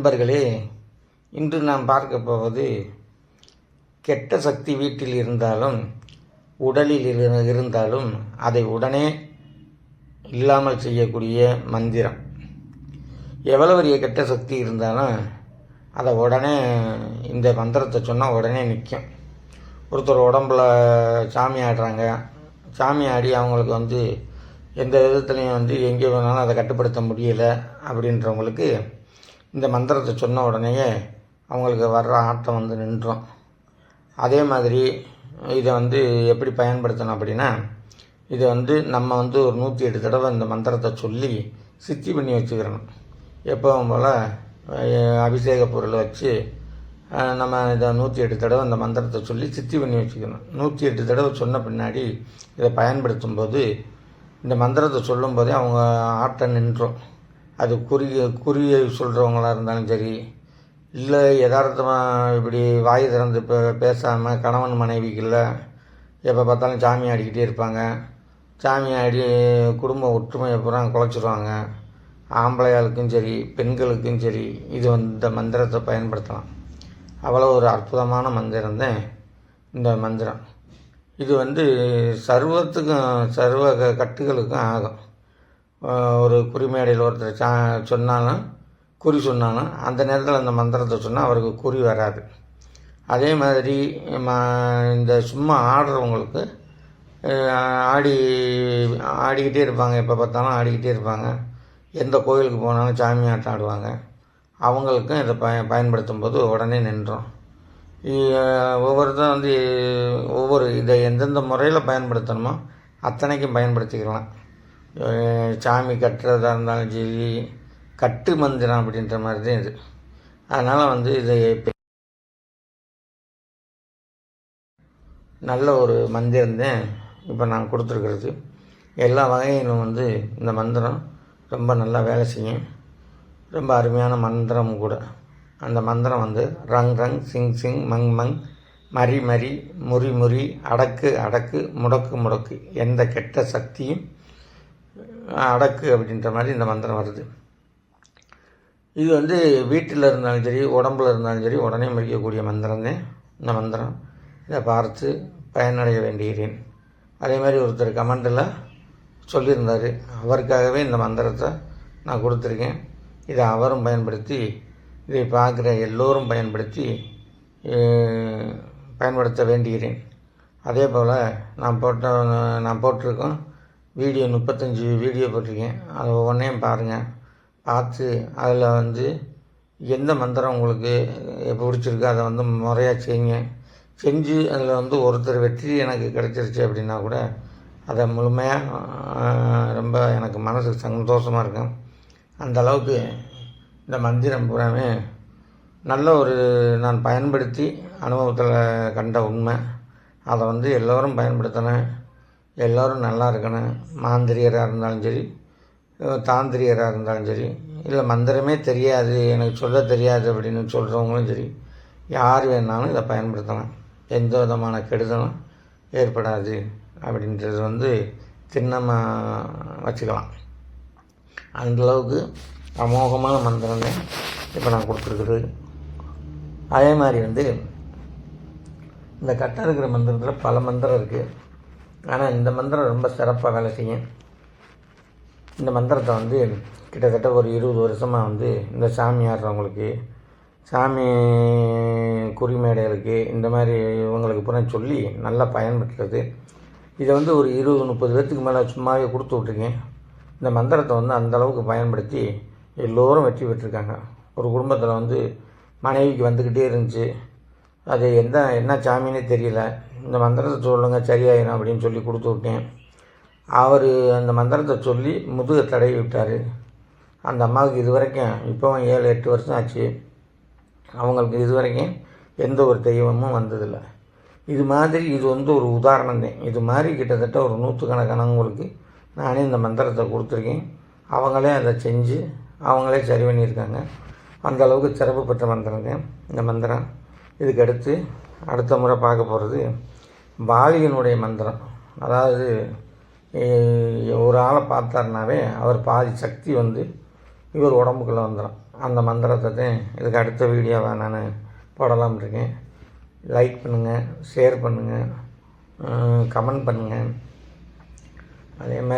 நண்பர்களே இன்று நாம் பார்க்க போவது கெட்ட சக்தி வீட்டில் இருந்தாலும் உடலில் இருந்தாலும் அதை உடனே இல்லாமல் செய்யக்கூடிய மந்திரம். எவ்வளோ பெரிய கெட்ட சக்தி இருந்தாலும் அதை உடனே இந்த மந்திரத்தை சொன்னால் உடனே நிற்கும் ஒருத்தர் உடம்புல சாமி ஆடுறாங்க சாமி ஆடி அவங்களுக்கு வந்து எந்த விதத்துலையும் வந்து எங்கே வேணாலும் அதை கட்டுப்படுத்த முடியலை அப்படின்றவங்களுக்கு இந்த மந்திரத்தை சொன்ன உடனேயே அவங்களுக்கு வர்ற ஆட்டம் வந்து நின்றும். அதே மாதிரி இதை வந்து எப்படி பயன்படுத்தணும் அப்படின்னா இதை வந்து நம்ம வந்து ஒரு நூற்றி எட்டு தடவை இந்த மந்திரத்தை சொல்லி சித்தி பண்ணி வச்சுக்கிறணும். எப்பவும் போல் அபிஷேக பொருளை வச்சு நம்ம இதை நூற்றி எட்டு தடவை இந்த மந்திரத்தை சொல்லி சித்தி பண்ணி வச்சுக்கணும். நூற்றி எட்டு தடவை சொன்ன பின்னாடி இதை பயன்படுத்தும் போது இந்த மந்திரத்தை சொல்லும்போதே அவங்க ஆட்டம் நின்றோம். அது குறுகிய குறுகிய சொல்கிறவங்களா இருந்தாலும் சரி இல்லை யதார்த்தமாக இப்படி வாய் திறந்து இப்போ பேசாமல் கணவன் மனைவிக்குள்ள எப்போ பார்த்தாலும் சாமி ஆடிக்கிட்டே இருப்பாங்க. சாமி ஆடி குடும்ப ஒற்றுமையை பூரா குலைச்சிருவாங்க. ஆம்பளையாளுக்கும் சரி பெண்களுக்கும் சரி இது வந்து இந்த மந்திரத்தை பயன்படுத்தலாம். அவ்வளோ ஒரு அற்புதமான மந்திரம் தான் இந்த மந்திரம். இது வந்து சர்வத்துக்கும் சர்வ கட்டுகளுக்கும் ஆகும். ஒரு குறிமேடையில் ஒருத்தர் சா சொன்னாலும் குறி சொன்னாலும் அந்த நேரத்தில் அந்த மந்திரத்தை சொன்னால் அவருக்கு குறி வராது. அதே மாதிரி ம இந்த சும்மா ஆடுறவங்களுக்கு ஆடி ஆடிக்கிட்டே இருப்பாங்க. எப்போ பார்த்தாலும் ஆடிக்கிட்டே இருப்பாங்க. எந்த கோயிலுக்கு போனாலும் சாமி ஆட்டம் ஆடுவாங்க. அவங்களுக்கும் இதை பய பயன்படுத்தும் போது உடனே நின்றோம். ஒவ்வொருத்தரும் வந்து ஒவ்வொரு இதை எந்தெந்த முறையில் பயன்படுத்தணுமோ அத்தனைக்கும் பயன்படுத்திக்கலாம். சாமி கட்டுறதா இருந்தாலும் சரி கட்டு மந்திரம் அப்படின்ற மாதிரி தான் இது. அதனால் வந்து இதை நல்ல ஒரு மந்திரம் தான் இப்போ நான் கொடுத்துருக்கிறது. எல்லா வகையிலும் வந்து இந்த மந்திரம் ரொம்ப நல்லா வேலை செய்யும். ரொம்ப அருமையான மந்திரம் கூட. அந்த மந்திரம் வந்து ரங் ரங் சிங் சிங் மங் மங் மரி மரி முறி முறி அடக்கு அடக்கு முடக்கு முடக்கு எந்த கெட்ட சக்தியும் அடக்கு அப்படின்ற மாதிரி இந்த மந்திரம் வருது. இது வந்து வீட்டில் இருந்தாலும் சரி உடம்புல இருந்தாலும் சரி உடனே முடிக்கக்கூடிய மந்திரம் தான் இந்த மந்திரம். இதை பார்த்து பயனடைய வேண்டுகிறேன். அதே மாதிரி ஒருத்தர் கமெண்டில் சொல்லியிருந்தார். அவருக்காகவே இந்த மந்திரத்தை நான் கொடுத்துருக்கேன். இதை அவரும் பயன்படுத்தி இதை பார்க்குற எல்லோரும் பயன்படுத்தி பயன்படுத்த வேண்டுகிறேன். அதே போல் நான் போட்ட நான் போட்டிருக்கோம் வீடியோ முப்பத்தஞ்சு வீடியோ போட்டிருக்கேன். அதை ஒவ்வொன்றையும் பாருங்கள் பார்த்து அதில் வந்து எந்த மந்திரம் உங்களுக்கு பிடிச்சிருக்கோ அதை வந்து முறையாக செய்யுங்க. செஞ்சு அதில் வந்து ஒருத்தர் வெற்றி எனக்கு கிடச்சிருச்சு அப்படின்னா கூட அதை முழுமையாக ரொம்ப எனக்கு மனசுக்கு சந்தோஷமாக இருக்கும். அந்த அளவுக்கு இந்த மந்திரம் பூராமே நல்ல ஒரு நான் பயன்படுத்தி அனுபவத்தில் கண்ட உண்மை. அதை வந்து எல்லோரும் பயன்படுத்தினேன் எல்லோரும் நல்லா இருக்கணும். மாந்திரியராக இருந்தாலும் சரி தாந்திரியராக இருந்தாலும் சரி இல்லை மந்திரமே தெரியாது எனக்கு சொல்ல தெரியாது அப்படின்னு சொல்கிறவங்களும் சரி யார் வேணாலும் இதை பயன்படுத்தலாம். எந்த விதமான கெடுதலும் ஏற்படாது அப்படின்றது வந்து திண்ணமாக வச்சுக்கலாம். அந்தளவுக்கு அமோகமான மந்திரம் தான் இப்போ நான் கொடுத்துருக்குறது. அதே மாதிரி வந்து இந்த கட்டை இருக்கிற மந்திரத்தில் பல மந்திரம் இருக்குது ஆனால் இந்த மந்திரம் ரொம்ப சிறப்பாக வேலை செய்யும். இந்த மந்திரத்தை வந்து கிட்டத்தட்ட ஒரு இருபது வருஷமாக வந்து இந்த சாமி ஆடுறவங்களுக்கு சாமி குறிமேடைகளுக்கு இந்த மாதிரி இவங்களுக்கு பூரா சொல்லி நல்லா பயன்படுத்துறது. இதை வந்து ஒரு இருபது முப்பது பேர்த்துக்கு மேலே சும்மாவே கொடுத்து விட்ருக்கேன் இந்த மந்திரத்தை வந்து அந்தளவுக்கு பயன்படுத்தி எல்லோரும் வெற்றி பெற்றிருக்காங்க. ஒரு குடும்பத்தில் வந்து மனைவிக்கு வந்துக்கிட்டே இருந்துச்சு. அது எந்த என்ன சாமின்னு தெரியல. இந்த மந்திரத்தை சொல்லுங்கள் சரியாயிடும் அப்படின்னு சொல்லி கொடுத்து விட்டேன். அவர் அந்த மந்திரத்தை சொல்லி முதுகை தடவி விட்டார். அந்த அம்மாவுக்கு இது வரைக்கும் இப்போவும் ஏழு எட்டு வருஷம் ஆச்சு. அவங்களுக்கு இது வரைக்கும் எந்த ஒரு தெய்வமும் வந்ததில்லை. இது மாதிரி இது வந்து ஒரு உதாரணம் தான். இது மாதிரி கிட்டத்தட்ட ஒரு நூற்றுக்கணக்கானவங்களுக்கு நானே இந்த மந்திரத்தை கொடுத்துருக்கேன். அவங்களே அதை செஞ்சு அவங்களே சரி பண்ணியிருக்காங்க. அந்த அளவுக்கு சிறப்பு பெற்ற மந்திரங்க இந்த மந்திரம். இதுக்கு அடுத்து அடுத்த முறை பார்க்க போகிறது பாலிகனுடைய மந்திரம். அதாவது ஒரு ஆளை பார்த்தாருனாவே அவர் பாதி சக்தி வந்து இவர் உடம்புக்குள்ளே வந்துடும் அந்த மந்திரத்தை தான் இதுக்கு அடுத்த வீடியோவாக நான் போடலாம் இருக்கேன். லைக் பண்ணுங்கள் ஷேர் பண்ணுங்கள் கமெண்ட் பண்ணுங்கள் அதே மாதிரி